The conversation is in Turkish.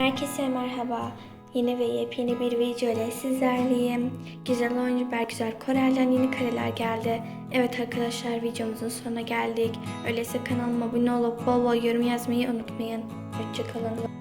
Herkese merhaba. Yeni ve yepyeni bir video ile sizlerleyim. Güzel oyuncu Bergüzar Korel'den yeni kareler geldi. Evet arkadaşlar videomuzun sonuna geldik. Öyleyse kanalıma abone olup bol bol yorum yazmayı unutmayın. Hoşçakalın.